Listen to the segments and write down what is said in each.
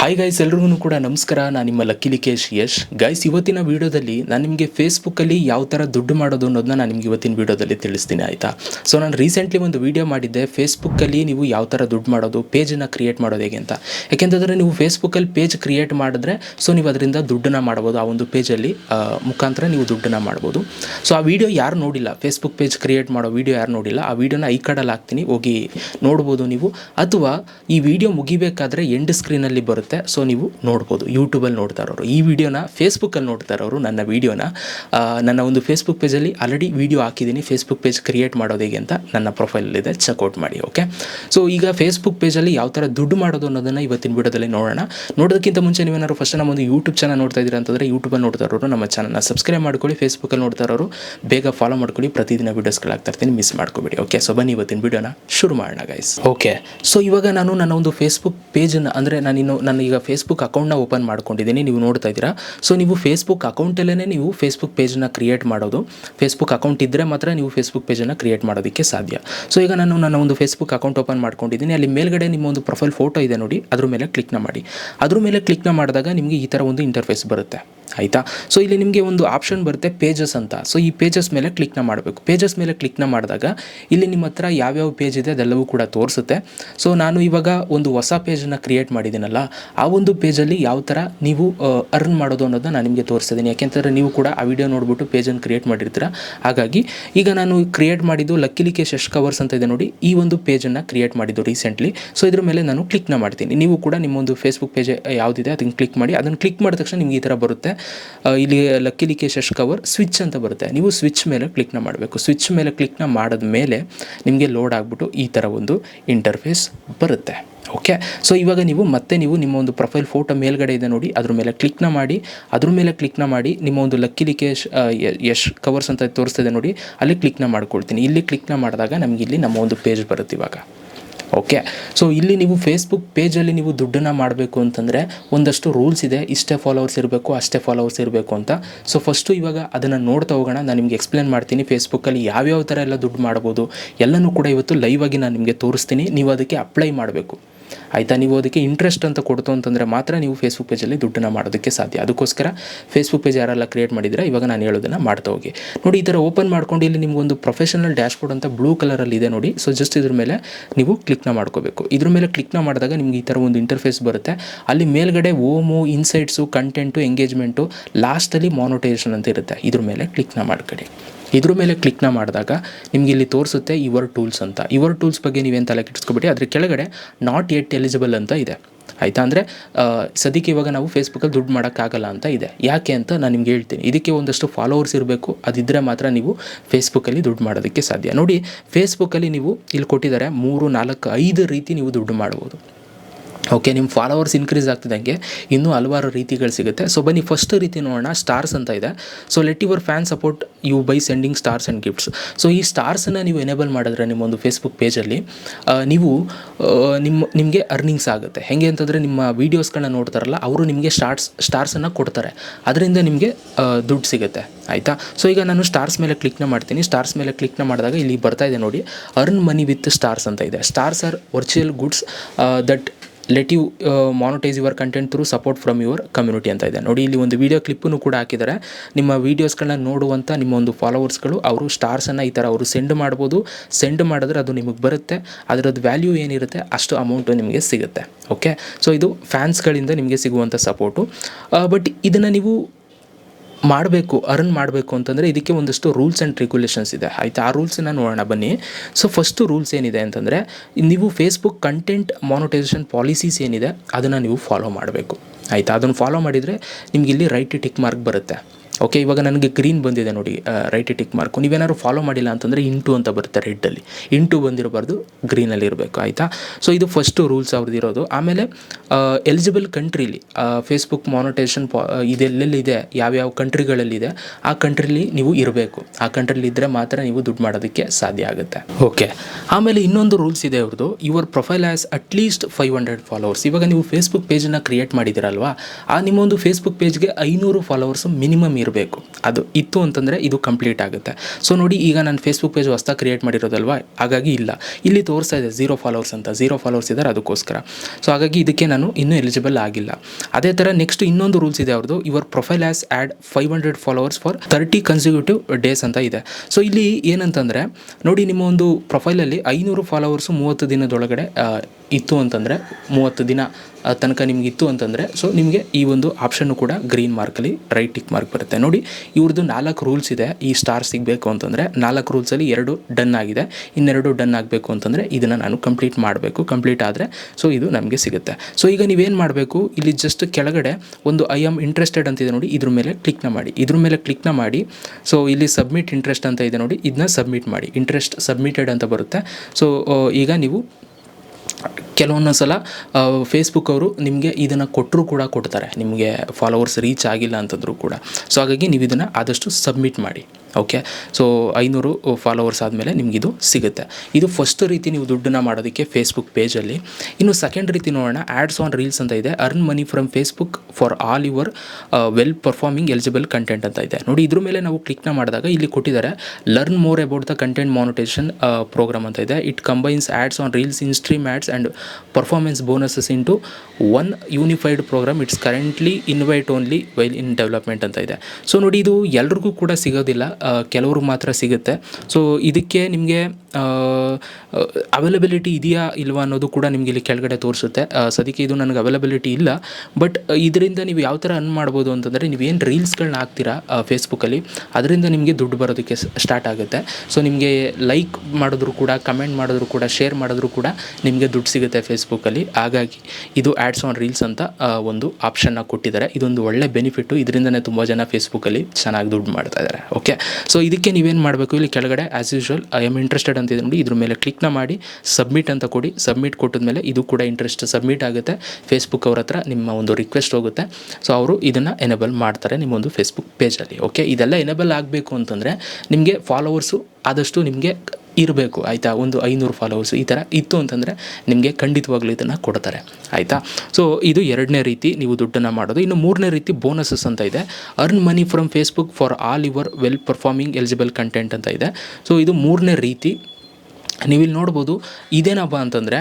Hi guys ಎಲ್ರಿಗೂ ಕೂಡ ನಮಸ್ಕಾರ. ನಾನು ನಿಮ್ಮ ಲಕ್ಕಿ ಲಿಕೇಶ್ ಯಶ್. ಗೈಸ್ ಇವತ್ತಿನ ವಿಡಿಯೋದಲ್ಲಿ ನಾನು ನಿಮಗೆ ಫೇಸ್ಬುಕ್ಕಲ್ಲಿ ಯಾವ ಥರ ದುಡ್ಡು ಮಾಡೋದು ಅನ್ನೋದನ್ನ ನಾನು ನಿಮಗೆ ಇವತ್ತಿನ ವಿಡಿಯೋದಲ್ಲಿ ತಿಳಿಸ್ತೀನಿ, ಆಯಿತಾ? ಸೊ ನಾನು ರೀಸೆಂಟ್ಲಿ ಒಂದು ವಿಡಿಯೋ ಮಾಡಿದ್ದೆ. ಫೇಸ್ಬುಕ್ಕಲ್ಲಿ ನೀವು ಯಾವ ಥರ ದುಡ್ಡು ಮಾಡೋದು ಪೇಜನ್ನು ಕ್ರಿಯೇಟ್ ಮಾಡೋದು ಹೇಗೆ ಅಂತ. ಯಾಕೆಂತಂದರೆ ನೀವು ಫೇಸ್ಬುಕ್ಕಲ್ಲಿ ಪೇಜ್ ಕ್ರಿಯೇಟ್ ಮಾಡಿದ್ರೆ ಸೊ ನೀವು ಅದರಿಂದ ದುಡ್ಡನ್ನು ಮಾಡ್ಬೋದು. ಆ ಒಂದು ಪೇಜಲ್ಲಿ ಮುಖಾಂತರ ನೀವು ದುಡ್ಡನ್ನು ಮಾಡ್ಬೋದು. ಸೊ ಆ ವಿಡಿಯೋ ಯಾರು ನೋಡಿಲ್ಲ? ಫೇಸ್ಬುಕ್ ಪೇಜ್ ಕ್ರಿಯೇಟ್ ಮಾಡೋ ವಿಡಿಯೋ ಯಾರು ನೋಡಿಲ್ಲ? ಆ ವಿಡಿಯೋನ ಈ ಕಡಲ್ಲಿ ಹಾಕ್ತೀನಿ. ಹೋಗಿ ನೋಡ್ಬೋದು ನೀವು. ಅಥವಾ ಈ ವಿಡಿಯೋ ಮುಗಿಬೇಕಾದ್ರೆ ಎಂಡ್ ಸ್ಕ್ರೀನಲ್ಲಿ ಬರುತ್ತೆ. ಸೊ ನೀವು ನೋಡ್ಬೋದು. ಯೂಟ್ಯೂಬಲ್ಲಿ ನೋಡ್ತಾ ಇರೋರು. ಈ ವಿಡಿಯೋನ ಫೇಸ್ಬುಕ್ಕಲ್ಲಿ ನೋಡ್ತಾ ಇರೋರು, ನನ್ನ ವಿಡಿಯೋನ. ನನ್ನ ಒಂದು ಫೇಸ್ಬುಕ್ ಪೇಜಲ್ಲಿ ಆಲ್ರೆಡಿ ವಿಡಿಯೋ ಹಾಕಿದ್ದೀನಿ. ಫೇಸ್ಬುಕ್ ಪೇಜ್ ಕ್ರಿಯೇಟ್ ಮಾಡೋದು ಹೇಗೆ ಅಂತ ನನ್ನ ಪ್ರೊಫೈಲಲ್ಲಿದೆ ಚೆಕ್ಔಟ್ ಮಾಡಿ ಓಕೆ ಸೊ ಈಗ ಫೇಸ್ಬುಕ್ ಪೇಜಲ್ಲಿ ಯಾವ ಥರ ದುಡ್ಡು ಮಾಡೋದು ಅನ್ನೋದನ್ನು ಇವತ್ತಿನ ವಿಡಿಯೋದಲ್ಲಿ ನೋಡೋಣ. ನೋಡೋದಕ್ಕಿಂತ ಮುಂಚೆ ನೀವೇನಾದ್ರು ಫಸ್ಟ್ ನಮ್ಮ ಒಂದು ಯೂಟ್ಯೂಬ್ ಚಾನಲ್ ನೋಡ್ತಾ ಇದ್ದೀರಾ ಅಂತಂದರೆ ಯೂಟ್ಯೂಬಲ್ಲಿ ನೋಡ್ತಾ ಇರೋರು, ನಮ್ಮ ಚಾನಲ್ನ ಸಬ್ಸ್ಕ್ರೈಬ್ ಮಾಡ್ಕೊಳ್ಳಿ. ಫೇಸ್ಬುಕ್ಕಲ್ಲಿ ನೋಡ್ತಾ ಇರೋರು, ಬೇಗ ಫಾಲೋ ಮಾಡ್ಕೊಳ್ಳಿ. ಪ್ರತಿದಿನ ವೀಡಿಯೋಸ್ಗಳಾಗ್ತಾ ಇರ್ತೀನಿ. ಮಿಸ್ ಮಾಡ್ಕೋಬೇಡಿ ಓಕೆ ಸೊ ಬನ್ನಿ ಇವತ್ತಿನ ವಿಡಿಯೋನ ಶುರು ಮಾಡೋಣ ಗೈಸ್ ಓಕೆ ಸೊ ಇವಾಗ ನಾನು ನನ್ನ ಒಂದು ಫೇಸ್ಬುಕ್ ಪೇಜನ್ನು ಅಂದರೆ ನಾನಿನ್ನು ನಾನು ಈಗ ಫೇಸ್ಬುಕ್ ಅಕೌಂಟ್ನ ಓಪನ್ ಮಾಡ್ಕೊಂಡಿದ್ದೀನಿ, ನೀವು ನೋಡ್ತಾ ಇದ್ದೀರಾ? ಸೊ ನೀವು ಫೇಸ್ಬುಕ್ ಅಕೌಂಟಲ್ಲೇ ನೀವು ಫೇಸ್ಬುಕ್ ಪೇಜ್ನ ಕ್ರಿಯೇಟ್ ಮಾಡೋದು. ಫೇಸ್ಬುಕ್ ಅಕೌಂಟ್ ಇದ್ದರೆ ಮಾತ್ರ ನೀವು ಫೇಸ್ಬುಕ್ ಪೇಜನ್ನು ಕ್ರಿಯೇಟ್ ಮಾಡೋದಕ್ಕೆ ಸಾಧ್ಯ. ಸೊ ಈಗ ನಾನು ನನ್ನ ಒಂದು ಫೇಸ್ಬುಕ್ ಅಕೌಂಟ್ ಓಪನ್ ಮಾಡ್ಕೊಂಡಿದ್ದೀನಿ. ಅಲ್ಲಿ ಮೇಲ್ಗಡೆ ನಿಮ್ಮ ಒಂದು ಪ್ರೊಫೈಲ್ ಫೋಟೋ ಇದೆ ನೋಡಿ, ಅದ್ರ ಮೇಲೆ ಕ್ಲಿಕ್ನ ಮಾಡಿ. ಅದ್ರ ಮೇಲೆ ಕ್ಲಿಕ್ನ ಮಾಡಿದಾಗ ನಿಮಗೆ ಈ ಥರ ಒಂದು ಇಂಟರ್ಫೇಸ್ ಬರುತ್ತೆ. ಆಯಿತಾ? ಸೊ ಇಲ್ಲಿ ನಿಮಗೆ ಒಂದು ಆಪ್ಷನ್ ಬರುತ್ತೆ ಪೇಜಸ್ ಅಂತ. ಸೊ ಈ ಪೇಜಸ್ ಮೇಲೆ ಕ್ಲಿಕ್ನ ಮಾಡಬೇಕು. ಪೇಜಸ್ ಮೇಲೆ ಕ್ಲಿಕ್ನ ಮಾಡಿದಾಗ ಇಲ್ಲಿ ನಿಮ್ಮ ಹತ್ರ ಯಾವ್ಯಾವ ಪೇಜ್ ಇದೆ ಅದೆಲ್ಲವೂ ಕೂಡ ತೋರಿಸುತ್ತೆ. ಸೊ ನಾನು ಇವಾಗ ಒಂದು ಹೊಸ ಪೇಜನ್ನು ಕ್ರಿಯೇಟ್ ಮಾಡಿದ್ದೀನಲ್ಲ, ಆ ಒಂದು ಪೇಜಲ್ಲಿ ಯಾವ ಥರ ನೀವು ಅರ್ನ್ ಮಾಡೋದು ಅನ್ನೋದನ್ನ ನಾನು ನಿಮಗೆ ತೋರಿಸ್ತಿದ್ದೀನಿ ಯಾಕೆಂತಂದರೆ ನೀವು ಕೂಡ ಆ ವಿಡಿಯೋ ನೋಡ್ಬಿಟ್ಟು ಪೇಜನ್ನು ಕ್ರಿಯೇಟ್ ಮಾಡಿರ್ತೀರ? ಹಾಗಾಗಿ ಈಗ ನಾನು ಕ್ರಿಯೇಟ್ ಮಾಡಿದ್ದು ಲಕ್ಕಿಲಿಕೆ ಶಶ್ ಕವರ್ಸ್ ಅಂತ ಇದೆ ನೋಡಿ. ಈ ಒಂದು ಪೇಜನ್ನು ಕ್ರಿಯೇಟ್ ಮಾಡಿದ್ದು ರೀಸೆಂಟ್ಲಿ ಸೊ ಇದ್ರ ಮೇಲೆ ನಾನು ಕ್ಲಿಕ್ನ ಮಾಡ್ತೀನಿ. ನೀವು ಕೂಡ ನಿಮ್ಮ ಒಂದು ಫೇಸ್ಬುಕ್ ಪೇಜ್ ಯಾವುದಿದೆ ಅದನ್ನು ಕ್ಲಿಕ್ ಮಾಡಿ. ಅದನ್ನು ಕ್ಲಿಕ್ ಮಾಡಿದ ತಕ್ಷಣ ನಿಮ್ಗೆ ಈ ಥರ ಬರುತ್ತೆ. ಇಲ್ಲಿ ಲಕ್ಕಿಲಿಕೆ ಶಶ್ ಕವರ್ ಸ್ವಿಚ್ ಅಂತ ಬರುತ್ತೆ. ನೀವು ಸ್ವಿಚ್ ಮೇಲೆ ಕ್ಲಿಕ್ನ ಮಾಡಬೇಕು. ಸ್ವಿಚ್ ಮೇಲೆ ಕ್ಲಿಕ್ನ ಮಾಡಿದ ಮೇಲೆ ನಿಮಗೆ ಲೋಡ್ ಆಗಿಬಿಟ್ಟು ಈ ಥರ ಒಂದು ಇಂಟರ್ಫೇಸ್ ಬರುತ್ತೆ. ಓಕೆ? ಸೊ, ಇವಾಗ ನೀವು ಮತ್ತೆ ನೀವು ನಿಮ್ಮ ಒಂದು ಪ್ರೊಫೈಲ್ ಫೋಟೋ ಮೇಲ್ಗಡೆ ಇದೆ ನೋಡಿ, ಅದ್ರ ಮೇಲೆ ಕ್ಲಿಕ್ನ ಮಾಡಿ, ಅದ್ರ ಮೇಲೆ ಕ್ಲಿಕ್ನ ಮಾಡಿ ನಿಮ್ಮ ಒಂದು ಲಕ್ಕಿಲಿಕೆ ಯಶ್ ಕವರ್ಸ್ ಅಂತ ತೋರಿಸ್ತಿದೆ ನೋಡಿ, ಅಲ್ಲಿ ಕ್ಲಿಕ್ನ ಮಾಡ್ಕೊಳ್ತೀನಿ. ಇಲ್ಲಿ ಕ್ಲಿಕ್ನ ಮಾಡಿದಾಗ ನಮಗೆ ಇಲ್ಲಿ ನಮ್ಮ ಒಂದು ಪೇಜ್ ಬರುತ್ತೆ ಇವಾಗ. ಓಕೆ ಸೊ ಇಲ್ಲಿ ನೀವು ಫೇಸ್ಬುಕ್ ಪೇಜಲ್ಲಿ ನೀವು ದುಡ್ಡನ್ನು ಮಾಡಬೇಕು ಅಂತಂದರೆ ಒಂದಷ್ಟು ರೂಲ್ಸ್ ಇದೆ. ಇಷ್ಟೇ ಫಾಲೋವರ್ಸ್ ಇರಬೇಕು, ಅಷ್ಟೇ ಫಾಲೋವರ್ಸ್ ಇರಬೇಕು ಅಂತ. ಸೊ ಫಸ್ಟು ಇವಾಗ ಅದನ್ನು ನೋಡ್ತಾ ಹೋಗೋಣ. ನಾನು ನಿಮಗೆ ಎಕ್ಸ್ಪ್ಲೇನ್ ಮಾಡ್ತೀನಿ. ಫೇಸ್ಬುಕ್ಕಲ್ಲಿ ಯಾವ್ಯಾವ ಥರ ಎಲ್ಲ ದುಡ್ಡು ಮಾಡ್ಬೋದು. ಎಲ್ಲನೂ ಕೂಡ ಇವತ್ತು ಲೈವ್ ಆಗಿ ನಾನು ನಿಮಗೆ ತೋರಿಸ್ತೀನಿ. ನೀವು ಅದಕ್ಕೆ ಅಪ್ಲೈ ಮಾಡಬೇಕು. ಆಯಿತಾ? ನೀವು ಅದಕ್ಕೆ ಇಂಟ್ರೆಸ್ಟ್ ಅಂತ ಕೊಡ್ತು ಅಂತಂದರೆ ಮಾತ್ರ ನೀವು ಫೇಸ್ಬುಕ್ ಪೇಜಲ್ಲಿ ದುಡ್ಡನ್ನು ಮಾಡೋದಕ್ಕೆ ಸಾಧ್ಯ. ಅದಕ್ಕೋಸ್ಕರ ಫೇಸ್ಬುಕ್ ಪೇಜ್ ಯಾರೆಲ್ಲ ಕ್ರಿಯೇಟ್ ಮಾಡಿದರೆ ಇವಾಗ ನಾನು ಹೇಳೋದನ್ನು ಮಾಡ್ತಾ ಹೋಗಿ. ನೋಡಿ, ಈ ಥರ ಓಪನ್ ಮಾಡ್ಕೊಂಡು ಇಲ್ಲಿ ನಿಮಗೊಂದು ಪ್ರೊಫೆಷನಲ್ ಡ್ಯಾಶ್ಬೋರ್ಡ್ ಅಂತ ಬ್ಲೂ ಕಲರಲ್ಲಿ ಇದೆ ನೋಡಿ. ಸೊ ಜಸ್ಟ್ ಇದ್ರ ಮೇಲೆ ನೀವು ಕ್ಲಿಕ್ನ ಮಾಡ್ಕೋಬೇಕು. ಇದ್ರ ಮೇಲೆ ಕ್ಲಿಕ್ನ ಮಾಡಿದಾಗ ನಿಮ್ಗೆ ಈ ಥರ ಒಂದು ಇಂಟರ್ಫೇಸ್ ಬರುತ್ತೆ. ಅಲ್ಲಿ ಮೇಲ್ಗಡೆ ಓಮು ಇನ್ಸೈಟ್ಸು ಕಂಟೆಂಟು ಎಂಗೇಜ್ಮೆಂಟು ಲಾಸ್ಟಲ್ಲಿ ಮಾನಿಟೈಸೇಷನ್ ಅಂತ ಇರುತ್ತೆ. ಇದ್ರ ಮೇಲೆ ಕ್ಲಿಕ್ನ ಮಾಡ್ಕೊಳ್ಳಿ. ಇದ್ರ ಮೇಲೆ ಕ್ಲಿಕ್ನ ಮಾಡಿದಾಗ ನಿಮ್ಗೆ ಇಲ್ಲಿ ತೋರಿಸುತ್ತೆ ಯುವರ್ ಟೂಲ್ಸ್ ಅಂತ. ಯುವರ್ ಟೂಲ್ಸ್ ಬಗ್ಗೆ ನೀವೇನು ತಲೆ ಕೆಡಿಸ್ಕೊಬಿಟ್ಟು ಅದ್ರ ಕೆಳಗಡೆ ನಾಟ್ ಎಟ್ ಎಲಿಜಿಬಲ್ ಅಂತ ಇದೆ. ಆಯಿತಾ? ಅಂದರೆ ಸದ್ಯಕ್ಕೆ ಇವಾಗ ನಾವು ಫೇಸ್ಬುಕ್ಕಲ್ಲಿ ದುಡ್ಡು ಮಾಡೋಕ್ಕಾಗಲ್ಲ ಅಂತ ಇದೆ. ಯಾಕೆ ಅಂತ ನಾನು ನಿಮ್ಗೆ ಹೇಳ್ತೀನಿ. ಇದಕ್ಕೆ ಒಂದಷ್ಟು ಫಾಲೋವರ್ಸ್ ಇರಬೇಕು. ಅದಿದ್ದರೆ ಮಾತ್ರ ನೀವು ಫೇಸ್ಬುಕ್ಕಲ್ಲಿ ದುಡ್ಡು ಮಾಡೋದಕ್ಕೆ ಸಾಧ್ಯ. ನೋಡಿ ಫೇಸ್ಬುಕ್ಕಲ್ಲಿ ನೀವು ಇಲ್ಲಿ ಕೊಟ್ಟಿದ್ದಾರೆ ಮೂರು ನಾಲ್ಕು ಐದು ರೀತಿ ನೀವು ದುಡ್ಡು ಮಾಡ್ಬೋದು. ಓಕೆ ನಿಮ್ಮ ಫಾಲೋವರ್ಸ್ ಇನ್ಕ್ರೀಸ್ ಆಗ್ತಿದ್ದಂಗೆ ಇನ್ನೂ ಹಲವಾರು ರೀತಿಗಳು ಸಿಗುತ್ತೆ. ಸೊ ಬನ್ನಿ ಫಸ್ಟ್ ರೀತಿ ನೋಡೋಣ ಸ್ಟಾರ್ಸ್ ಅಂತ ಇದೆ. So let your fan support you by sending stars and gifts so ಈ ಸ್ಟಾರ್ಸನ್ನು ನೀವು ಎನೇಬಲ್ ಮಾಡಿದ್ರೆ ನಿಮ್ಮೊಂದು ಫೇಸ್ಬುಕ್ ಪೇಜಲ್ಲಿ ನೀವು ನಿಮ್ಮ ನಿಮಗೆ ಅರ್ನಿಂಗ್ಸ್ ಆಗುತ್ತೆ. ಹೇಗೆ ಅಂತಂದರೆ ನಿಮ್ಮ ವೀಡಿಯೋಸ್ಗಳನ್ನ ನೋಡ್ತಾರಲ್ಲ, ಅವರು ನಿಮಗೆ ಸ್ಟಾರ್ಸ್ ಸ್ಟಾರ್ಸನ್ನು ಕೊಡ್ತಾರೆ. ಅದರಿಂದ ನಿಮಗೆ ದುಡ್ಡು ಸಿಗುತ್ತೆ. ಆಯಿತಾ? ಸೊ ಈಗ ನಾನು ಸ್ಟಾರ್ಸ್ ಮೇಲೆ ಕ್ಲಿಕ್ನ ಮಾಡ್ತೀನಿ. ಸ್ಟಾರ್ಸ್ ಮೇಲೆ ಕ್ಲಿಕ್ನ ಮಾಡಿದಾಗ ಇಲ್ಲಿ ಬರ್ತಾ ಇದೆ ನೋಡಿ ಅರ್ನ್ ಮನಿ ವಿತ್ ಸ್ಟಾರ್ಸ್ ಅಂತ ಇದೆ. Stars are virtual goods that let you monetise your content through support from your community ಅಂತ ಇದೆ. ನೋಡಿ, ಇಲ್ಲಿ ಒಂದು ವೀಡಿಯೋ ಕ್ಲಿಪ್ಪನ್ನು ಕೂಡ ಹಾಕಿದ್ದಾರೆ. ನಿಮ್ಮ ವೀಡಿಯೋಸ್ಗಳನ್ನ ನೋಡುವಂಥ ನಿಮ್ಮ ಒಂದು ಫಾಲೋವರ್ಸ್ಗಳು ಅವರು ಸ್ಟಾರ್ಸನ್ನು ಈ ಥರ ಅವರು ಸೆಂಡ್ ಮಾಡ್ಬೋದು. ಸೆಂಡ್ ಮಾಡಿದ್ರೆ ಅದು ನಿಮಗೆ ಬರುತ್ತೆ. ಅದರದ್ದು ವ್ಯಾಲ್ಯೂ ಏನಿರುತ್ತೆ, ಅಷ್ಟು ಅಮೌಂಟು ನಿಮಗೆ ಸಿಗುತ್ತೆ. ಓಕೆ ಸೊ ಇದು ಫ್ಯಾನ್ಸ್ಗಳಿಂದ ನಿಮಗೆ ಸಿಗುವಂಥ ಸಪೋರ್ಟು ಬಟ್ ಇದನ್ನು ನೀವು ಮಾಡಬೇಕು ಅರ್ನ್ ಮಾಡಬೇಕು ಅಂತಂದರೆ ಇದಕ್ಕೆ ಒಂದಷ್ಟು ರೂಲ್ಸ್ ಆ್ಯಂಡ್ ರೆಗ್ಯುಲೇಷನ್ಸ್ ಇದೆ. ಆಯಿತಾ? ಆ ರೂಲ್ಸನ್ನ ನೋಡೋಣ ಬನ್ನಿ. ಸೊ ಫಸ್ಟು ರೂಲ್ಸ್ ಏನಿದೆ ಅಂತಂದರೆ, ನೀವು ಫೇಸ್ಬುಕ್ ಕಂಟೆಂಟ್ ಮಾನಿಟೈಸೇಷನ್ ಪಾಲಿಸೀಸ್ ಏನಿದೆ, ಅದನ್ನು ನೀವು ಫಾಲೋ ಮಾಡಬೇಕು. ಆಯಿತಾ? ಅದನ್ನು ಫಾಲೋ ಮಾಡಿದರೆ ನಿಮಗಿಲ್ಲಿ ರೈಟ್ ಟಿಕ್ ಮಾರ್ಕ್ ಬರುತ್ತೆ. ಓಕೆ ಇವಾಗ ನನಗೆ ಗ್ರೀನ್ ಬಂದಿದೆ ನೋಡಿ ರೈಟ್ ಟಿಕ್ ಮಾರ್ಕು ನೀವೇನಾದ್ರು ಫಾಲೋ ಮಾಡಿಲ್ಲ ಅಂತಂದರೆ ಇಂಟು ಅಂತ ಬರುತ್ತೆ ರೆಡ್ಡಲ್ಲಿ ಇಂಟು ಬಂದಿರಬಾರ್ದು ಗ್ರೀನಲ್ಲಿ ಇರಬೇಕು, ಆಯಿತಾ? ಸೊ ಇದು ಫಸ್ಟು ರೂಲ್ಸ್ ಅವ್ರದ್ದು ಇರೋದು. ಆಮೇಲೆ ಎಲಿಜಿಬಲ್ ಕಂಟ್ರೀಲಿ ಫೇಸ್ಬುಕ್ ಮಾನಿಟೇಷನ್ ಪಾ ಇದೆಲ್ಲೆಲ್ಲಿದೆ ಯಾವ್ಯಾವ ಕಂಟ್ರಿಗಳಲ್ಲಿದೆ ಆ ಕಂಟ್ರಿಲಿ ನೀವು ಇರಬೇಕು. ಆ ಕಂಟ್ರಿಲಿ ಇದ್ದರೆ ಮಾತ್ರ ನೀವು ದುಡ್ಡು ಮಾಡೋದಕ್ಕೆ ಸಾಧ್ಯ ಆಗುತ್ತೆ. ಓಕೆ ಆಮೇಲೆ ಇನ್ನೊಂದು ರೂಲ್ಸ್ ಇದೆ ಅವ್ರದ್ದು your profile as at least five hundred followers ಇವಾಗ ನೀವು ಫೇಸ್ಬುಕ್ ಪೇಜನ್ನು ಕ್ರಿಯೇಟ್ ಮಾಡಿದ್ದೀರಲ್ವಾ? ಆ, ನಿಮ್ಮೊಂದು ಫೇಸ್ಬುಕ್ ಪೇಜ್ಗೆ ಐನೂರು ಫಾಲೋವರ್ಸ್ ಮಿನಿಮಮ್ ಇರಬೇಕು ಇರಬೇಕು. ಅದು ಇತ್ತು ಅಂತಂದರೆ ಇದು ಕಂಪ್ಲೀಟ್ ಆಗುತ್ತೆ. ಸೊ ನೋಡಿ, ಈಗ ನಾನು ಫೇಸ್ಬುಕ್ ಪೇಜ್ ಹೊಸ್ದಾಗಿ ಕ್ರಿಯೇಟ್ ಮಾಡಿರೋದಲ್ವಾ? ಹಾಗಾಗಿ ಇಲ್ಲ. ಇಲ್ಲಿ ತೋರಿಸ್ತಾ ಇದೆ ಝೀರೋ ಫಾಲೋವರ್ಸ್ ಅಂತ. ಝೀರೋ ಫಾಲೋವರ್ಸ್ ಇದ್ದಾರೆ ಅದಕ್ಕೋಸ್ಕರ. ಸೊ ಹಾಗಾಗಿ ಇದಕ್ಕೆ ನಾನು ಇನ್ನೂ ಎಲಿಜಿಬಲ್ ಆಗಿಲ್ಲ. ಅದೇ ಥರ ನೆಕ್ಸ್ಟ್ ಇನ್ನೊಂದು ರೂಲ್ಸ್ ಇದೆ ಅವ್ರದ್ದು your profile as had five hundred followers for thirty consecutive days ಅಂತ ಇದೆ. ಸೊ ಇಲ್ಲಿ ಏನಂತಂದರೆ, ನೋಡಿ ನಿಮ್ಮ ಒಂದು ಪ್ರೊಫೈಲಲ್ಲಿ ಐನೂರು ಫಾಲೋವರ್ಸು ಮೂವತ್ತು ದಿನದೊಳಗಡೆ ಇತ್ತು ಅಂತಂದರೆ ಮೂವತ್ತು ದಿನ ತನಕ ನಿಮ್ಗೆ ಇತ್ತು ಅಂತಂದರೆ ಸೊ ನಿಮಗೆ ಈ ಒಂದು ಆಪ್ಷನ್ನು ಕೂಡ ಗ್ರೀನ್ ಮಾರ್ಕಲ್ಲಿ ರೈಟ್ ಟಿಕ್ ಮಾರ್ಕ್ ಬರುತ್ತೆ. ನೋಡಿ ಇವ್ರದ್ದು ನಾಲ್ಕು ರೂಲ್ಸ್ ಇದೆ, ಈ ಸ್ಟಾರ್ ಸಿಗಬೇಕು ಅಂತಂದರೆ, ನಾಲ್ಕು ರೂಲ್ಸಲ್ಲಿ ಎರಡು ಡನ್ ಆಗಿದೆ, ಇನ್ನೆರಡು ಡನ್ ಆಗಬೇಕು ಅಂತಂದರೆ ಇದನ್ನು ನಾನು ಕಂಪ್ಲೀಟ್ ಮಾಡಬೇಕು ಕಂಪ್ಲೀಟ್ ಆದರೆ ಸೊ ಇದು ನಮಗೆ ಸಿಗುತ್ತೆ. ಸೊ ಈಗ ನೀವೇನು ಮಾಡಬೇಕು, ಇಲ್ಲಿ ಜಸ್ಟ್ ಕೆಳಗಡೆ ಒಂದು ಐ ಆಮ್ ಇಂಟ್ರೆಸ್ಟೆಡ್ ಅಂತಿದೆ ನೋಡಿ, ಇದ್ರ ಮೇಲೆ ಕ್ಲಿಕ್ನ ಮಾಡಿ. ಇದ್ರ ಮೇಲೆ ಕ್ಲಿಕ್ನ ಮಾಡಿ ಸೊ ಇಲ್ಲಿ ಸಬ್ಮಿಟ್ ಇಂಟ್ರೆಸ್ಟ್ ಅಂತ ಇದೆ ನೋಡಿ ಇದನ್ನ ಸಬ್ಮಿಟ್ ಮಾಡಿ. ಇಂಟ್ರೆಸ್ಟ್ ಸಬ್ಮಿಟೆಡ್ ಅಂತ ಬರುತ್ತೆ. ಸೊ ಈಗ ನೀವು ಕೆಲವೊಂದು ಸಲ ಫೇಸ್ಬುಕ್ ಅವರು ನಿಮಗೆ ಇದನ್ನು ಕೊಟ್ಟರೂ ಕೂಡ ಕೊಡ್ತಾರೆ. ನಿಮಗೆ ಫಾಲೋವರ್ಸ್ ರೀಚ್ ಆಗಿಲ್ಲ ಅಂತಂದರೂ ಕೂಡ. ಸೊ ಹಾಗಾಗಿ ನೀವು ಇದನ್ನು ಆದಷ್ಟು ಸಬ್ಮಿಟ್ ಮಾಡಿ. ಓಕೆ ಸೊ ಐನೂರು ಫಾಲೋವರ್ಸ್ ಆದಮೇಲೆ ನಿಮಗಿದು ಸಿಗುತ್ತೆ. ಇದು ಫಸ್ಟ್ ರೀತಿ ನೀವು ದುಡ್ಡನ್ನ ಮಾಡೋದಕ್ಕೆ ಫೇಸ್ಬುಕ್ ಪೇಜಲ್ಲಿ ಇನ್ನು ಸೆಕೆಂಡ್ ರೀತಿ ನೋಡೋಣ ಆ್ಯಡ್ಸ್ ಆನ್ ರೀಲ್ಸ್ ಅಂತ ಇದೆ. Earn money from Facebook for all your well performing eligible content ಅಂತ ಇದೆ. ನೋಡಿ, ಇದ್ರ ಮೇಲೆ ನಾವು ಕ್ಲಿಕ್ನ ಮಾಡಿದಾಗ ಇಲ್ಲಿ ಕೊಟ್ಟಿದ್ದಾರೆ learn more about the content monetisation programme ಅಂತ ಇದೆ. It combines ads on reels in stream ads and performance bonuses into one unified programme it's currently invite only while in development ಅಂತ ಇದೆ. ಸೊ ನೋಡಿ, ಇದು ಎಲ್ರಿಗೂ ಕೂಡ ಸಿಗೋದಿಲ್ಲ. ಕೆಲವ್ರಿಗೆ ಮಾತ್ರ ಸಿಗುತ್ತೆ. ಸೊ ಇದಕ್ಕೆ ನಿಮಗೆ ಅವೈಲಬಿಲಿಟಿ ಇದೆಯಾ ಇಲ್ವಾ ಅನ್ನೋದು ಕೂಡ ನಿಮಗೆ ಇಲ್ಲಿ ಕೆಳಗಡೆ ತೋರಿಸುತ್ತೆ. ಸದ್ಯಕ್ಕೆ ಇದು ನನಗೆ ಅವೈಲಬಿಲಿಟಿ ಇಲ್ಲ. ಬಟ್ ಇದರಿಂದ ನೀವು ಯಾವ ಥರ ಅನ್ ಮಾಡ್ಬೋದು ಅಂತಂದರೆ ನೀವೇನು ರೀಲ್ಸ್ಗಳನ್ನ ಹಾಕ್ತೀರಾ ಫೇಸ್ಬುಕ್ಕಲ್ಲಿ ಅದರಿಂದ ನಿಮಗೆ ದುಡ್ಡು ಬರೋದಕ್ಕೆ ಸ್ಟಾರ್ಟ್ ಆಗುತ್ತೆ. ಸೊ ನಿಮಗೆ ಲೈಕ್ ಮಾಡಿದ್ರು ಕೂಡ ಕಮೆಂಟ್ ಮಾಡಿದ್ರು ಕೂಡ ಶೇರ್ ಮಾಡಿದ್ರು ಕೂಡ ನಿಮಗೆ ದುಡ್ಡು ಸಿಗುತ್ತೆ ಫೇಸ್ಬುಕ್ಕಲ್ಲಿ ಹಾಗಾಗಿ ಇದು ಆ್ಯಡ್ಸ್ ಆನ್ ರೀಲ್ಸ್ ಅಂತ ಒಂದು ಆಪ್ಷನ್ನ ಕೊಟ್ಟಿದ್ದಾರೆ. ಇದೊಂದು ಒಳ್ಳೆ ಬೆನಿಫಿಟ್ಟು ಇದರಿಂದನೇ ತುಂಬ ಜನ ಫೇಸ್ಬುಕ್ಕಲ್ಲಿ ಚೆನ್ನಾಗಿ ದುಡ್ಡು ಮಾಡ್ತಾ ಇದ್ದಾರೆ. ಓಕೆ ಸೊ ಇದಕ್ಕೆ ನೀವೇನು ಮಾಡಬೇಕು? ಇಲ್ಲಿ ಕೆಳಗಡೆ as usual I am interested ಅಂತ ಇದೆ ನೋಡಿ ಇದ್ರ ಮೇಲೆ ಕ್ಲಿಕ್ನ ಮಾಡಿ ಸಬ್ಮಿಟ್ ಅಂತ ಕೊಡಿ. ಸಬ್ಮಿಟ್ ಕೊಟ್ಟಿದ್ಮೇಲೆ ಇದು ಕೂಡ ಇಂಟ್ರೆಸ್ಟ್ ಸಬ್ಮಿಟ್ ಆಗುತ್ತೆ. ಫೇಸ್ಬುಕ್ ಅವ್ರ ಹತ್ರ ನಿಮ್ಮ ಒಂದು ರಿಕ್ವೆಸ್ಟ್ ಹೋಗುತ್ತೆ. ಸೊ ಅವರು ಇದನ್ನು ಎನೇಬಲ್ ಮಾಡ್ತಾರೆ ನಿಮ್ಮ ಒಂದು ಫೇಸ್ಬುಕ್ ಪೇಜಲ್ಲಿ ಓಕೆ ಇದೆಲ್ಲ ಎನೇಬಲ್ ಆಗಬೇಕು ಅಂತಂದರೆ ನಿಮಗೆ ಫಾಲೋವರ್ಸು ಆದಷ್ಟು ನಿಮಗೆ ಇರಬೇಕು, ಆಯಿತಾ? ಒಂದು ಐನೂರು ಫಾಲೋವರ್ಸ್ ಈ ಥರ ಇತ್ತು ಅಂತಂದರೆ ನಿಮಗೆ ಖಂಡಿತವಾಗ್ಲೂ ಇದನ್ನು ಕೊಡ್ತಾರೆ, ಆಯಿತಾ? ಸೊ ಇದು ಎರಡನೇ ರೀತಿ ನೀವು ದುಡ್ಡನ್ನು ಮಾಡೋದು. ಇನ್ನು ಮೂರನೇ ರೀತಿ ಬೋನಸಸ್ ಅಂತ ಇದೆ. Earn money from Facebook for all your well performing eligible content ಅಂತ ಇದೆ. ಸೊ ಇದು ಮೂರನೇ ರೀತಿ. ನೀವಿಲ್ಲಿ ನೋಡ್ಬೋದು ಇದೇನಪ್ಪ ಅಂತಂದರೆ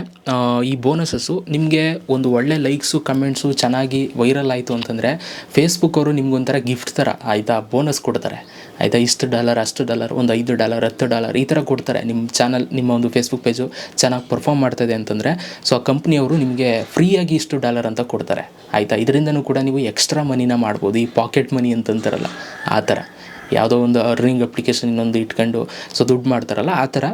ಈ ಬೋನಸಸ್ಸು ನಿಮಗೆ ಒಂದು ಒಳ್ಳೆ ಲೈಕ್ಸು ಕಮೆಂಟ್ಸು ಚೆನ್ನಾಗಿ ವೈರಲ್ ಆಯಿತು ಅಂತಂದರೆ ಫೇಸ್ಬುಕ್ ಅವರು ನಿಮ್ಗೊಂಥರ ಗಿಫ್ಟ್ ಥರ ಆಯಿತಾ, ಬೋನಸ್ ಕೊಡ್ತಾರೆ. ಆಯಿತಾ? ಇಷ್ಟು ಡಾಲರ್ ಅಷ್ಟು ಡಾಲರ್ ಒಂದು ಐದು ಡಾಲರ್ ಹತ್ತು ಡಾಲರ್ ಈ ಥರ ಕೊಡ್ತಾರೆ. ನಿಮ್ಮ ಚಾನಲ್ ನಿಮ್ಮ ಒಂದು ಫೇಸ್ಬುಕ್ ಪೇಜು ಚೆನ್ನಾಗಿ ಪರ್ಫಾರ್ಮ್ ಮಾಡ್ತಾಯಿದೆ ಅಂತಂದರೆ ಸೊ ಆ ಕಂಪ್ನಿಯವರು ನಿಮಗೆ ಫ್ರೀಯಾಗಿ ಇಷ್ಟು ಡಾಲರ್ ಅಂತ ಕೊಡ್ತಾರೆ. ಆಯಿತಾ? ಇದರಿಂದನೂ ಕೂಡ ನೀವು ಎಕ್ಸ್ಟ್ರಾ ಮನಿನ ಮಾಡ್ಬೋದು, ಈ ಪಾಕೆಟ್ ಮನಿ ಅಂತಂತಾರಲ್ಲ, ಆ ಥರ. ಯಾವುದೋ ಒಂದು ಅರ್ನಿಂಗ್ ಅಪ್ಲಿಕೇಶನ್ ಇನ್ನೊಂದು ಇಟ್ಕೊಂಡು, ಸೊ ದುಡ್ಡು ಮಾಡ್ತಾರಲ್ಲ, ಆ ಥರ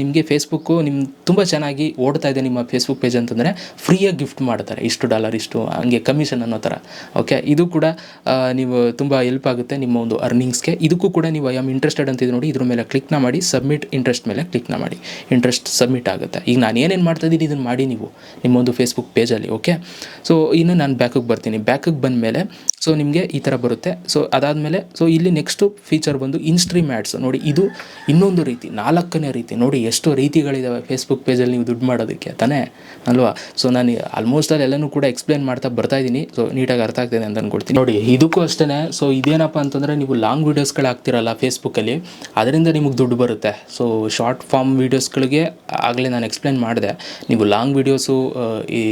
ನಿಮಗೆ ಫೇಸ್ಬುಕ್ಕು ನಿಮ್ಮ ತುಂಬ ಚೆನ್ನಾಗಿ ಓಡ್ತಾ ಇದೆ ನಿಮ್ಮ ಫೇಸ್ಬುಕ್ ಪೇಜ್ ಅಂತಂದರೆ ಫ್ರೀಯಾಗಿ ಗಿಫ್ಟ್ ಮಾಡ್ತಾರೆ, ಇಷ್ಟು ಡಾಲರ್ ಇಷ್ಟು, ಹಂಗೆ ಕಮಿಷನ್ ಅನ್ನೋ ಥರ. ಓಕೆ ಇದು ಕೂಡ ನೀವು ತುಂಬ ಹೆಲ್ಪ್ ಆಗುತ್ತೆ ನಿಮ್ಮ ಒಂದು ಅರ್ನಿಂಗ್ಸ್ಗೆ ಇದಕ್ಕೂ ಕೂಡ ನೀವು ಐ ಆಮ್ ಇಂಟ್ರೆಸ್ಟೆಡ್ ಅಂತ ಇದೆ ನೋಡಿ, ಇದ್ರ ಮೇಲೆ ಕ್ಲಿಕ್ನ ಮಾಡಿ ಸಬ್ಮಿಟ್ ಇಂಟ್ರೆಸ್ಟ್ ಮೇಲೆ ಕ್ಲಿಕ್ನ ಮಾಡಿ. ಇಂಟ್ರೆಸ್ಟ್ ಸಬ್ಮಿಟ್ ಆಗುತ್ತೆ. ಈಗ ನಾನು ಏನೇನು ಮಾಡ್ತಾ ಇದ್ದೀನಿ ಇದನ್ನು ಮಾಡಿ ನೀವು, ನಿಮ್ಮ ಒಂದು ಫೇಸ್ಬುಕ್ ಪೇಜಲ್ಲಿ ಓಕೆ ಸೊ ಇನ್ನು ನಾನು ಬ್ಯಾಕಿಗೆ ಬರ್ತೀನಿ. ಬ್ಯಾಕಿಗೆ ಬಂದಮೇಲೆ ಸೊ ನಿಮಗೆ ಈ ಥರ ಬರುತ್ತೆ. ಸೊ ಅದಾದಮೇಲೆ ಸೊ ಇಲ್ಲಿ ನೆಕ್ಸ್ಟು ಫೀಚರ್ ಬಂದು ಇನ್ಸ್ಟ್ರೀಮ್ ಆ್ಯಡ್ಸ್ ನೋಡಿ, ಇದು ಇನ್ನೊಂದು ರೀತಿ, ನಾಲ್ಕನೇ ರೀತಿ. ನೋಡಿ, ಎಷ್ಟು ರೀತಿಗಳಿದ್ದಾವೆ ಫೇಸ್ಬುಕ್ ಪೇಜಲ್ಲಿ ನೀವು ದುಡ್ಡು ಮಾಡೋದಕ್ಕೆ ತಾನೇ? ಅಲ್ವಾ? ಸೊ ನಾನು ಆಲ್ಮೋಸ್ಟ್ ಅಲ್ಲಿ ಎಲ್ಲನೂ ಕೂಡ ಎಕ್ಸ್ಪ್ಲೇನ್ ಮಾಡ್ತಾ ಬರ್ತಾ ಇದ್ದೀನಿ. ಸೊ ನೀಟಾಗಿ ಅರ್ಥ ಆಗ್ತಿದೆ ಅಂತ ಅನ್ಕೊಡ್ತೀನಿ ನೋಡಿ, ಇದಕ್ಕೂ ಅಷ್ಟೇ ಸೊ ಇದೇನಪ್ಪ ಅಂತಂದರೆ, ನೀವು ಲಾಂಗ್ ವೀಡಿಯೋಸ್ಗಳು ಹಾಕ್ತಿರಲ್ಲ ಫೇಸ್ಬುಕ್ಕಲ್ಲಿ ಅದರಿಂದ ನಿಮಗೆ ದುಡ್ಡು ಬರುತ್ತೆ. ಸೊ ಶಾರ್ಟ್ ಫಾರ್ಮ್ ವೀಡಿಯೋಸ್ಗಳಿಗೆ ಆಗಲೇ ನಾನು ಎಕ್ಸ್ಪ್ಲೇನ್ ಮಾಡಿದೆ. ನೀವು ಲಾಂಗ್ ವೀಡಿಯೋಸು ಈ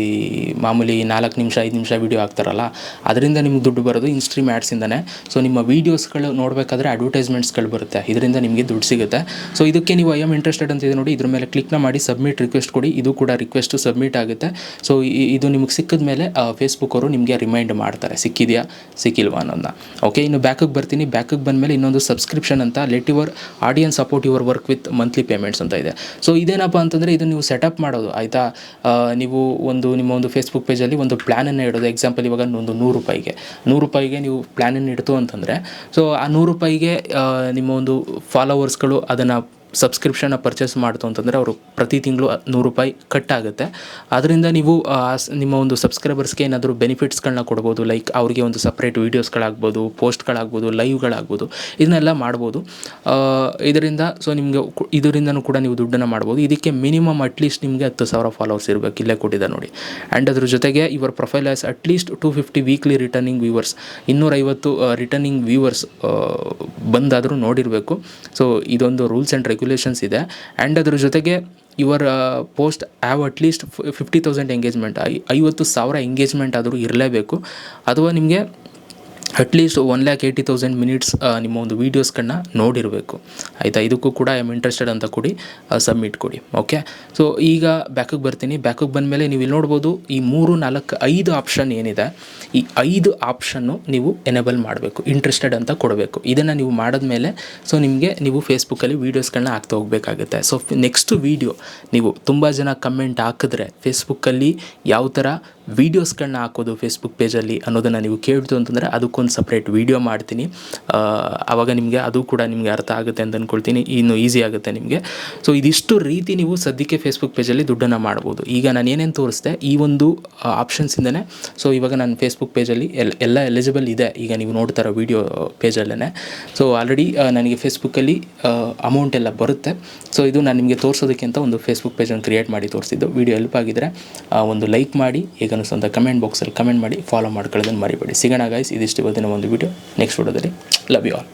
ಮಾಮೂಲಿ ನಾಲ್ಕು ನಿಮಿಷ, ಐದು ನಿಮಿಷ ವೀಡಿಯೋ ಹಾಕ್ತಾರಲ್ಲ, ಅದರಿಂದ ನಿಮ್ಗೆ ದುಡ್ಡು ಬರೋದು ಇನ್ಸ್ಟ್ರೀಮ್ ಆ್ಯಡ್ಸಿಂದನೇ ಸೊ ನಿಮ್ಮ ವೀಡಿಯೋಸ್ಗಳು ನೋಡಬೇಕಾದ್ರೆ ಅಡ್ವರ್ಟೈಸ್ಮೆಂಟ್ಸ್ಗಳು ಬರುತ್ತೆ. ಇದರಿಂದ ನಿಮಗೆ ದುಡ್ಡು ಸಿಗುತ್ತೆ. ಸೊ ಇದಕ್ಕೆ ನೀವು ಐ ಆಮ್ ಇಂಟ್ರೆಸ್ಟೆಡ್ ಅಂತ ಇದೆ ನೋಡಿ, ಇದ್ರ ಮೇಲೆ ಕ್ಲಿಕ್ನ ಮಾಡಿ ಸಬ್ಮಿಟ್ ರಿಕ್ವೆಸ್ಟ್ ಕೊಡಿ. ಇದು ಕೂಡ ರಿಕ್ವೆಸ್ಟು ಸಬ್ಮಿಟ್ ಆಗುತ್ತೆ. ಸೊ ಇದು ನಿಮಗೆ ಸಿಕ್ಕಿದ ಮೇಲೆ ಫೇಸ್ಬುಕ್ ಅವರು ನಿಮಗೆ ರಿಮೈಂಡ್ ಮಾಡ್ತಾರೆ. ಸಿಕ್ಕಿದೆಯಾ? ಸಿಕ್ಕಿಲ್ವಾ ಅನ್ನೋದನ್ನ. ಓಕೆ ಇನ್ನು ಬ್ಯಾಕಿಗೆ ಬರ್ತೀನಿ. ಬ್ಯಾಕಿಗೆ ಬಂದಮೇಲೆ ಇನ್ನೊಂದು ಸಬ್ಸ್ಕ್ರಿಪ್ಷನ್ ಅಂತ let your audience support your work with monthly payments ಅಂತ ಇದೆ. ಸೊ ಇದೇನಪ್ಪ ಅಂತಂದರೆ, ಇದು ನೀವು ಸೆಟಪ್ ಮಾಡೋದು, ಆಯಿತಾ? ನೀವು ಒಂದು, ನಿಮ್ಮ ಒಂದು ಫೇಸ್ಬುಕ್ ಪೇಜಲ್ಲಿ ಒಂದು ಪ್ಲ್ಯಾನನ್ನು ಇಡೋದು. ಎಕ್ಸಾಂಪಲ್ ಇವಾಗ ಒಂದು ನೂರು ರೂಪಾಯಿಗೆ. ನೂರು ರೂಪಾಯಿಗೆ ನೀವು ಪ್ಲ್ಯಾನನ್ನು ಇಡ್ತು ಅಂತಂದರೆ ಸೊ ಆ ನೂರು ರೂಪಾಯಿಗೆ ಆ, ನಿಮ್ಮ ಒಂದು ಫಾಲೋವರ್ಸ್ಗಳು ಅದನ್ನು ಸಬ್ಸ್ಕ್ರಿಪ್ಷನ್ನ ಪರ್ಚೇಸ್ ಮಾಡ್ತು ಅಂತಂದರೆ ಅವರು ಪ್ರತಿ ತಿಂಗಳು ನೂರು ರೂಪಾಯಿ ಕಟ್ ಆಗುತ್ತೆ ಅದರಿಂದ ನೀವು ನಿಮ್ಮ ಒಂದು ಸಬ್ಸ್ಕ್ರೈಬರ್ಸ್ಗೆ ಏನಾದರೂ ಬೆನಿಫಿಟ್ಸ್ಗಳನ್ನ ಕೊಡ್ಬೋದು ಲೈಕ್ ಅವ್ರಿಗೆ ಒಂದು ಸಪ್ರೇಟ್ ವೀಡಿಯೋಸ್ಗಳಾಗ್ಬೋದು ಪೋಸ್ಟ್ಗಳಾಗ್ಬೋದು ಲೈವ್ಗಳಾಗ್ಬೋದು ಇದನ್ನೆಲ್ಲ ಮಾಡ್ಬೋದು. ಇದರಿಂದ ಸೊ ನಿಮಗೆ ಇದರಿಂದನೂ ಕೂಡ ನೀವು ದುಡ್ಡನ್ನು ಮಾಡ್ಬೋದು. ಇದಕ್ಕೆ ಮಿನಿಮಮ್ ಅಟ್ಲೀಸ್ಟ್ ನಿಮಗೆ ಹತ್ತು ಸಾವಿರ ಫಾಲೋವರ್ಸ್ ಇರಬೇಕು, ಇಲ್ಲೇ ಕೊಟ್ಟಿದೆ ನೋಡಿ. ಆ್ಯಂಡ್ ಅದ್ರ ಜೊತೆಗೆ ಇವರ profile as at least two fifty weekly returning viewers ಇನ್ನೂರೈವತ್ತು ರಿಟರ್ನಿಂಗ್ ವ್ಯೂವರ್ಸ್ ಬಂದಾದರೂ ನೋಡಿರಬೇಕು. ಸೊ ಇದೊಂದು ರೂಲ್ಸ್ ಆ್ಯಂಡ್ ರೆಗ್ಯುಲೇಷನ್ಸ್ ಇದೆ. ಆ್ಯಂಡ್ ಅದ್ರ ಜೊತೆಗೆ your post have at least fifty thousand engagement ಐವತ್ತು ಸಾವಿರ ಎಂಗೇಜ್ಮೆಂಟ್ ಆದರೂ ಇರಲೇಬೇಕು. ಅಥವಾ ನಿಮಗೆ at least one lakh eighty thousand minutes ನಿಮ್ಮ ಒಂದು ವೀಡಿಯೋಸ್ಗಳನ್ನ ನೋಡಿರಬೇಕು. ಆಯಿತಾ? ಇದಕ್ಕೂ ಕೂಡ ಐ ಆಮ್ ಇಂಟ್ರೆಸ್ಟೆಡ್ ಅಂತ ಕೊಡಿ ಸಬ್ಮಿಟ್ ಕೊಡಿ. ಓಕೆ ಸೊ ಈಗ ಬ್ಯಾಕಿಗೆ ಬರ್ತೀನಿ. ಬ್ಯಾಕಿಗೆ ಬಂದಮೇಲೆ ನೀವು ಇಲ್ಲಿ ನೋಡ್ಬೋದು, ಈ ಮೂರು, ನಾಲ್ಕು, ಐದು ಆಪ್ಷನ್ ಏನಿದೆ, ಈ ಐದು ಆಪ್ಷನ್ನು ನೀವು ಎನೇಬಲ್ ಮಾಡಬೇಕು ಇಂಟ್ರೆಸ್ಟೆಡ್ ಅಂತ ಕೊಡಬೇಕು. ಇದನ್ನು ನೀವು ಮಾಡಿದ್ಮೇಲೆ ಸೊ ನಿಮಗೆ ನೀವು ಫೇಸ್ಬುಕ್ಕಲ್ಲಿ ವೀಡಿಯೋಸ್ಗಳನ್ನ ಹಾಕ್ತಾ ಹೋಗಬೇಕಾಗುತ್ತೆ. ಸೊ ನೆಕ್ಸ್ಟ್ ವೀಡಿಯೋ ನೀವು ತುಂಬ ಜನ ಕಮೆಂಟ್ ಹಾಕಿದ್ರೆ ಫೇಸ್ಬುಕ್ಕಲ್ಲಿ ಯಾವ ಥರ ವೀಡಿಯೋಸ್ಗಳನ್ನ ಹಾಕೋದು ಫೇಸ್ಬುಕ್ ಪೇಜಲ್ಲಿ ಅನ್ನೋದನ್ನು ನೀವು ಕೇಳ್ತು ಅಂತಂದರೆ ಅದಕ್ಕೊಂದು ಸಪ್ರೇಟ್ ವೀಡಿಯೋ ಮಾಡ್ತೀನಿ. ಆವಾಗ ನಿಮಗೆ ಅದು ಕೂಡ ನಿಮಗೆ ಅರ್ಥ ಆಗುತ್ತೆ ಅಂತ ಅಂದ್ಕೊಳ್ತೀನಿ ಇನ್ನು ಈಸಿ ಆಗುತ್ತೆ ನಿಮಗೆ. ಸೊ ಇದಿಷ್ಟು ರೀತಿ ನೀವು ಸದ್ಯಕ್ಕೆ ಫೇಸ್ಬುಕ್ ಪೇಜಲ್ಲಿ ದುಡ್ಡನ್ನು ಮಾಡ್ಬೋದು. ಈಗ ನಾನು ಏನೇನು ತೋರಿಸ್ದೆ, ಈ ಒಂದು ಆಪ್ಷನ್ಸಿಂದನೇ ಸೊ ಇವಾಗ ನಾನು ಫೇಸ್ಬುಕ್ ಪೇಜಲ್ಲಿ ಎಲ್, ಎಲ್ಲ ಎಲಿಜಿಬಲ್ ಇದೆ. ಈಗ ನೀವು ನೋಡ್ತಾ ಇರೋ ವೀಡಿಯೋ ಪೇಜಲ್ಲೇ ಸೊ ಆಲ್ರೆಡಿ ನನಗೆ ಫೇಸ್ಬುಕ್ಕಲ್ಲಿ ಅಮೌಂಟ್ ಎಲ್ಲ ಬರುತ್ತೆ. ಸೊ ಇದು ನಾನು ನಿಮಗೆ ತೋರಿಸೋದಕ್ಕಿಂತ ಒಂದು ಫೇಸ್ಬುಕ್ ಪೇಜನ್ನು ಕ್ರಿಯೇಟ್ ಮಾಡಿ ತೋರಿಸಿದ್ದು. ವೀಡಿಯೋ ಹೆಲ್ಪ್ ಆಗಿದ್ದರೆ ಒಂದು ಲೈಕ್ ಮಾಡಿ ಈಗ ಅಂತ ಕಮೆಂಟ್ ಬಾಕ್ಸಲ್ಲಿ ಕಮೆಂಟ್ ಮಾಡಿ ಫಾಲೋ ಮಾಡ್ಕೊಳ್ಳೋದನ್ನು ಮರಿಬೇಡಿ. ಸಿಗೋಣ ಗೈಸ್ ಇದಿಷ್ಟು ಇವತ್ತಿನ ಒಂದು ವಿಡಿಯೋ ನೆಕ್ಸ್ಟ್ ವಿಡಿಯೋದಲ್ಲಿ ಲವ್ ಯು ಆಲ್